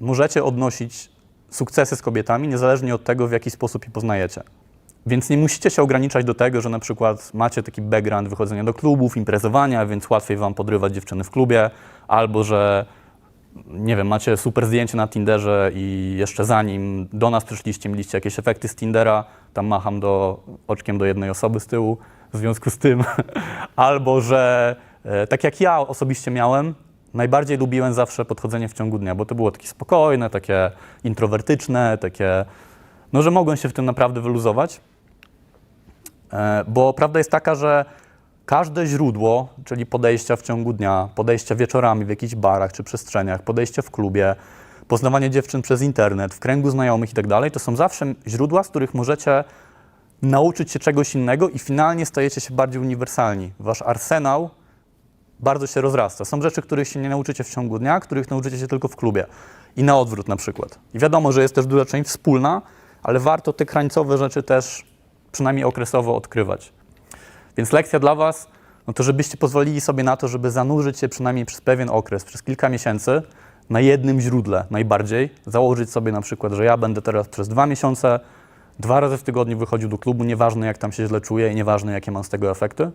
możecie odnosić sukcesy z kobietami, niezależnie od tego, w jaki sposób je poznajecie. Więc nie musicie się ograniczać do tego, że na przykład macie taki background wychodzenia do klubów, imprezowania, więc łatwiej wam podrywać dziewczyny w klubie, albo że nie wiem, macie super zdjęcie na Tinderze i jeszcze zanim do nas przyszliście, mieliście jakieś efekty z Tindera, tam macham do, oczkiem do jednej osoby z tyłu w związku z tym, albo że e, tak jak ja osobiście miałem, najbardziej lubiłem zawsze podchodzenie w ciągu dnia, bo to było takie spokojne, takie introwertyczne, takie, no że mogłem się w tym naprawdę wyluzować. E, Bo prawda jest taka, że każde źródło, czyli podejścia w ciągu dnia, podejścia wieczorami w jakichś barach czy przestrzeniach, podejście w klubie, poznawanie dziewczyn przez internet, w kręgu znajomych i tak dalej, to są zawsze źródła, z których możecie nauczyć się czegoś innego i finalnie stajecie się bardziej uniwersalni. Wasz arsenał bardzo się rozrasta. Są rzeczy, których się nie nauczycie w ciągu dnia, których nauczycie się tylko w klubie. I na odwrót na przykład. I wiadomo, że jest też duża część wspólna, ale warto te krańcowe rzeczy też przynajmniej okresowo odkrywać. Więc lekcja dla Was, no to żebyście pozwolili sobie na to, żeby zanurzyć się przynajmniej przez pewien okres, przez kilka miesięcy na jednym źródle najbardziej. Założyć sobie na przykład, że ja będę teraz przez dwa miesiące, dwa razy w tygodniu wychodził do klubu, nieważne jak tam się źle czuję i nieważne jakie mam z tego efekty.